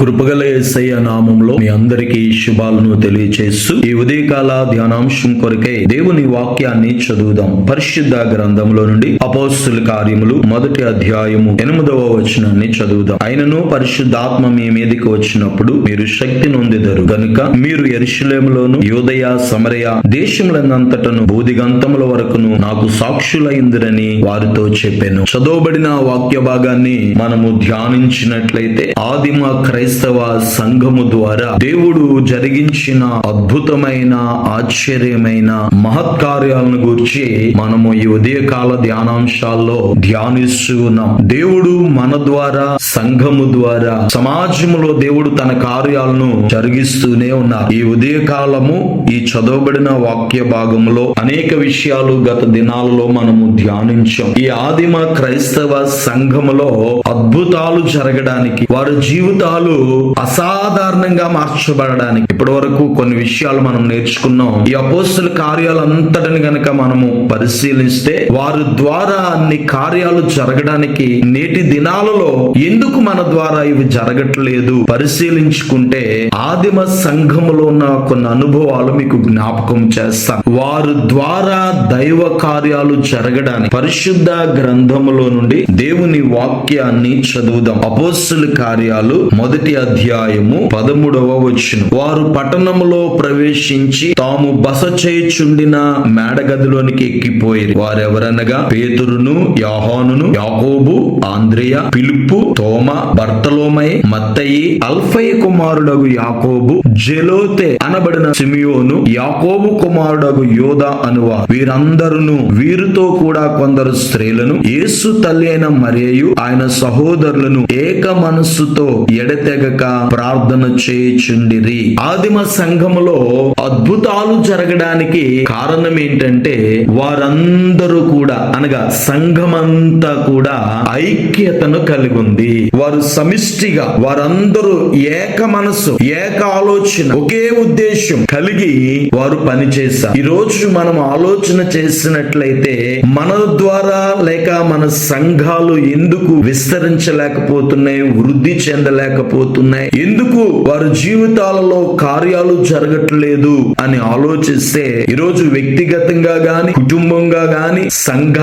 కృపగల యేసయ్య నామంలో మీ అందరికీ శుభాలను తెలియచేస్తూ ఈ ఉదయకాల ధ్యానాంశం కొరకై దేవుని వాక్యాన్ని చదువుదాం. పరిశుద్ధ గ్రంథంలో నుండి అపోస్తుల కార్యములు మొదటి అధ్యాయము ఎనిమిదవ వచనాన్ని చదువుదాం. ఆయనను పరిశుద్ధాత్మ మీ మీదకి వచ్చినప్పుడు మీరు శక్తి నొందిదరు. గనుక మీరు ఎరుషులేములోను యోదయ సమరయ దేశములంతటను బూదిగంతముల వరకును నాకు సాక్షులైందిరని వారితో చెప్పాను. చదవబడిన వాక్య భాగాన్ని మనము ధ్యానించినట్లయితే ఆదిమ క్రైస్తవ సంఘము ద్వారా దేవుడు జరిగించిన అద్భుతమైన ఆశ్చర్యమైన మహత్కార్యాలను గురించి మనము ఈ ఉదయకాల ధ్యానాంశాల్లో ధ్యానిస్తూ ఉన్నాం. దేవుడు మన ద్వారా సంఘము ద్వారా సమాజంలో దేవుడు తన కార్యాలను జరిగిస్తూనే ఉన్నారు. ఈ ఉదయకాలము ఈ చదవబడిన వాక్య భాగంలో అనేక విషయాలు గత దినాలలో మనము ధ్యానించాం. ఈ ఆదిమ క్రైస్తవ సంఘములో అద్భుతాలు జరగడానికి వారి జీవితాలు అసాధారణంగా మార్చబడడానికి ఇప్పటి వరకు కొన్ని విషయాలు మనం నేర్చుకున్నాం. ఈ అపోస్తుల కార్యాలంతటిని గనక మనము పరిశీలిస్తే వారి ద్వారా అన్ని కార్యాలు జరగడానికి నేటి దినాలలో ఎందుకు మన ద్వారా ఇవి జరగట్లేదు పరిశీలించుకుంటే ఆదిమ సంఘములో ఉన్న కొన్ని అనుభవాలు మీకు జ్ఞాపకం చేస్తాను వారి ద్వారా దైవ కార్యాలు జరగడానికి పరిశుద్ధ గ్రంథములో నుండి దేవుని వాక్యాన్ని చదువుదాం. అపోస్తుల కార్యాలు మొదటి అధ్యాయము పదమూడవ వచ్చును వారు పట్టణములో ప్రవేశించి తాము బస చేయుచుండిన మేడగదిలోనికి ఎక్కిపోయి వారెవరనగా? పేతురును యాహానును యాకోబు ఆంద్రియ పిలుపు తోమ బర్తలోమై మత్తయి అల్ఫయ కుమారుడగు యాకోబు జెలోతే అనబడిన సిమియోను యాకోబు కుమారుడగు యోధ అనువారు. వీరందరును వీరితో కూడా కొందరు స్త్రీలను యేసు తల్లి అయిన మరియు ఆయన సహోదరులను ఏక మనస్సుతో ఎడతెగ ఎడతెగక ప్రార్థన చేయుచుండిరి. ఆదిమ సంఘములో అద్భుతాలు జరగడానికి కారణం ఏంటంటే వారందరూ కూడా అనగా సంఘమంతా కూడా ఐక్యతను కలిగి ఉంది వారు సమిష్టిగా వారందరూ ఏక మనస్సు ఏక ఆలోచన ఒకే ఉద్దేశం కలిగి వారు పనిచేశారు. ఈ రోజు మనం ఆలోచన చేసినట్లయితే మన ద్వారా లేక మన సంఘాలు ఎందుకు విస్తరించలేకపోతున్నాయి వృద్ధి చెందలేకపోతున్నాయి ఎందుకు వారి జీవితాలలో కార్యాలు జరగట్లేదు అని ఆలోచిస్తే ఈరోజు వ్యక్తిగతంగా గాని కుటుంబంగా గాని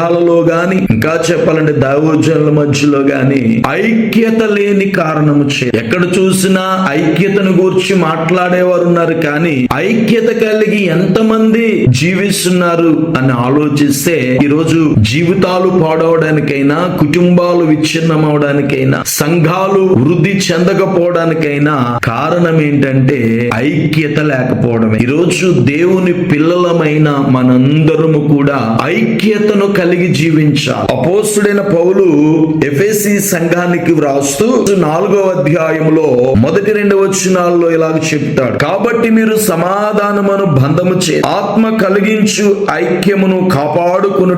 సంఘాలలో గాని ఇంకా చెప్పాలంటే దైవజనుల మధ్యలో గాని ఐక్యత లేని కారణము చే ఎక్కడ చూసినా ఐక్యతను గూర్చి మాట్లాడేవారు ఉన్నారు కానీ ఐక్యత కలిగి ఎంతమంది జీవిస్తున్నారు అని ఆలోచిస్తే ఈరోజు జీవితాలు పాడవడానికైనా కుటుంబాలు విచ్ఛిన్నం అవడానికైనా సంఘాలు వృద్ధి చెందకపోవడానికైనా కారణం ఏంటంటే ఐక్యత లేకపోవడమే. ఈరోజు దేవుని పిల్లలమైన మనందరము కూడా ఐక్యతను కలిగి జీవించాలి. అపోస్తుడైన పౌలు ఎఫెసి సంఘానికి వ్రాస్తూ నాలుగో అధ్యాయములో మొదటి రెండు వచనాల్లో ఇలాగ చెప్తాడు కాబట్టి మీరు సమాధానమును బంధము చే ఆత్మ కలిగించు ఐక్యమును కాపాడుకునుట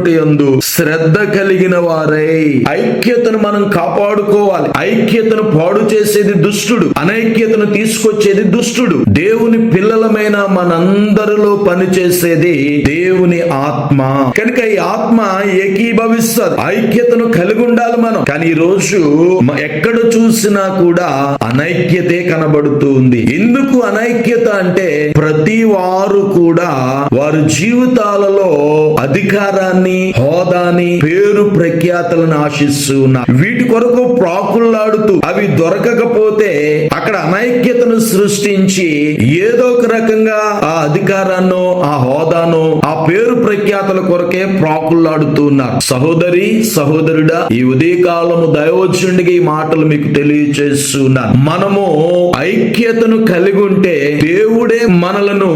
శ్రద్ధ కలిగిన వారై. ఐక్యతను మనం కాపాడుకోవాలి. ఐక్యతను పాడు చేసేది దుష్టుడు. అనైక్యతను తీసుకొచ్చేది దుష్టుడు. దేవుని పిల్లలమైన మనందరిలో పనిచేసేది దేవుని ఆత్మ. కనుక ఈ ఆత్మ ఏకీభవిస్తుంది ఐక్యతను కలిగి ఉండాలి మనం. కానీ ఈ రోజు ఎక్కడ చూసినా కూడా అనైక్యతే కనబడుతుంది ఎందుకు అనైక్యత అంటే ప్రతి వారు కూడా వారి జీవితాలలో అధికారాన్ని హోదాని పేరు ప్రఖ్యాతలను ఆశిస్తూ ఉన్నారు. వీటి కొరకు ప్రాకుల్లాడుతూ అవి దొరకకపోతే అక్కడ అనైక్యతను సృష్టించి ఏదో ఒక రకంగా ఆ అధికారాన్నో ఆ హోదానో ఆ పేరు ప్రఖ్యాతల కొరకే ప్రాకుల్లాడుతూ ఉన్నారు సహోదరి సహోదరుడా ఈ ఉదయకాలము దైవోచుండికి ఈ మాటలు మీకు తెలియచేస్తున్నాను మనము ఐక్యతను కలిగి ఉంటే దేవుడే మనలను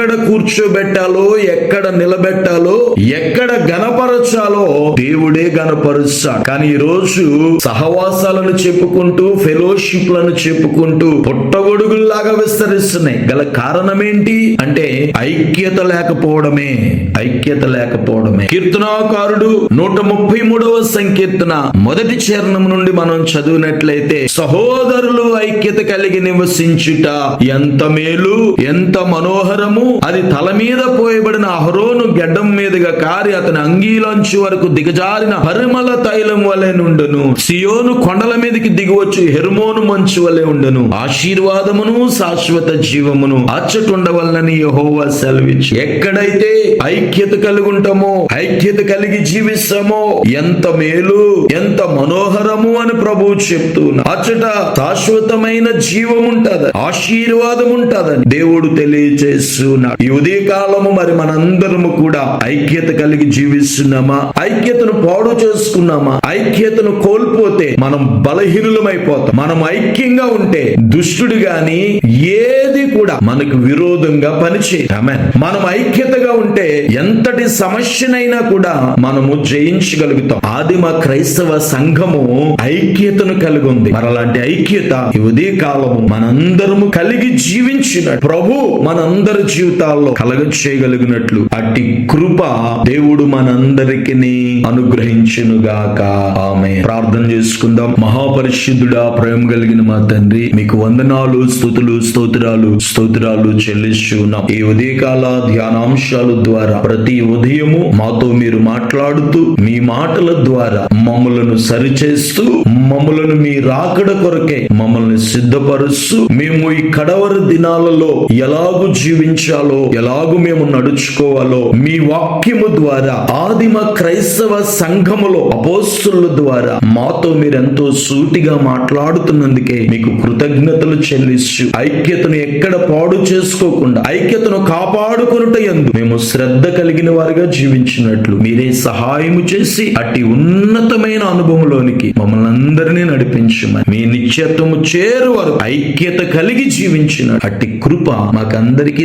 ఎక్కడ కూర్చోబెట్టాలో ఎక్కడ నిలబెట్టాలో ఎక్కడ గనపరచాలో దేవుడే గనపరుస్తాడు. కానీ ఈ రోజు సహవాసాలను చెప్పుకుంటూ ఫెలోషిప్లను చెప్పుకుంటూ పుట్టగొడుగుల్లాగా విస్తరిస్తున్నాయి. గల కారణం ఏంటి అంటే ఐక్యత లేకపోవడమే ఐక్యత లేకపోవడమే. కీర్తనాకారుడు నూట ముప్పై మూడవ సంకీర్తన మొదటి చరణం నుండి మనం చదివినట్లయితే సహోదరులు ఐక్యత కలిగి నివసించుట ఎంత మేలు ఎంత మనోహరము అది తల మీద పోయబడిన అహరోను గెడ్డం మీదుగా కారి అతని అంగీలంచు వరకు దిగజారిన పరిమళ తైలం వలె నుండును. సియోను కొండల మీదకి దిగివచ్చు హెర్మోను మంచు వలె ఉండును. ఆశీర్వాదమును శాశ్వత జీవమును అచ్చటుండవలనని యహోవా సెలవిచ్చు ఎక్కడైతే ఐక్యత కలుగుంటామో ఐక్యత కలిగి జీవిస్తామో ఎంత మేలు ఎంత మనోహరము అని ప్రభువు చెప్తున్నా. అచ్చట శాశ్వతమైన జీవం ఉంటది ఆశీర్వాదం ఉంటదని దేవుడు తెలియజేస్తున్నాడు ఈ ఉదయ కాలము మరి మనందరము కూడా ఐక్యత కలిగి జీవిస్తున్నామా? ఐక్యతను పాడు చేసుకున్నామా? ఐక్యతను కోల్పోతే మనం బలహీనులమైపోతాం. మనం ఐక్యంగా ఉంటే దుష్టుడు గాని ఏది కూడా మనకు విరోధంగా పనిచేయటమే మనం ఐక్యతగా ఉంటే ఎంతటి సమస్యనైనా కూడా మనము జయించగలుగుతాం. ఆదిమ క్రైస్తవ సంఘము ఐక్యతను కలిగి ఉంది మరి అలాంటి ఐక్యత ఈ ఉదయ కాలము మనందరము కలిగి జీవించిన ప్రభు మనందరి జీవితాల్లో కలగ చేయగలిగినట్లు. అట్టి కృప దేవుడు మనందరికి అనుగ్రహించునుగాక. ఆమె ప్రార్థన చేసుకుందాం. మహాపరిశుద్ధుడా ప్రేమ కలిగిన మా తండ్రి మీకు వందనాలు స్థుతులు స్తోత్రాలు స్తోత్రాలు చెల్లిస్తున్నాం ఈ ఉదయకాల ధ్యానాంశాల ద్వారా ప్రతి ఉదయము మాతో మీరు మాట్లాడుతూ మీ మాటల ద్వారా మమ్మలను సరిచేస్తూ మమ్మలను మీ రాకడ కొరకే మమ్మల్ని సిద్ధపరుస్తూ మేము ఈ కడవరి దినాలలో ఎలాగూ జీవించాలి ఎలాగు మేము నడుచుకోవాలో మీ వాక్యము ద్వారా ఆదిమ క్రైస్తవ సంఘములో అపోస్తుల ద్వారా మాతో మీరెంతో సూటిగా మాట్లాడుతున్నందుకే మీకు కృతజ్ఞతలు చెల్లిస్తూ ఐక్యతను ఎక్కడ పాడు చేసుకోకుండా ఐక్యతను కాపాడుకొనుట ఎందు మేము శ్రద్ధ కలిగిన వారిగా జీవించినట్లు మీరే సహాయము చేసి అట్టి ఉన్నతమైన అనుభవంలోనికి మమ్మల్ని అందరినీ నడిపించమని మీ నిత్యత్వము చేరు వారు ఐక్యత కలిగి జీవించిన అట్టి కృప మాకందరికీ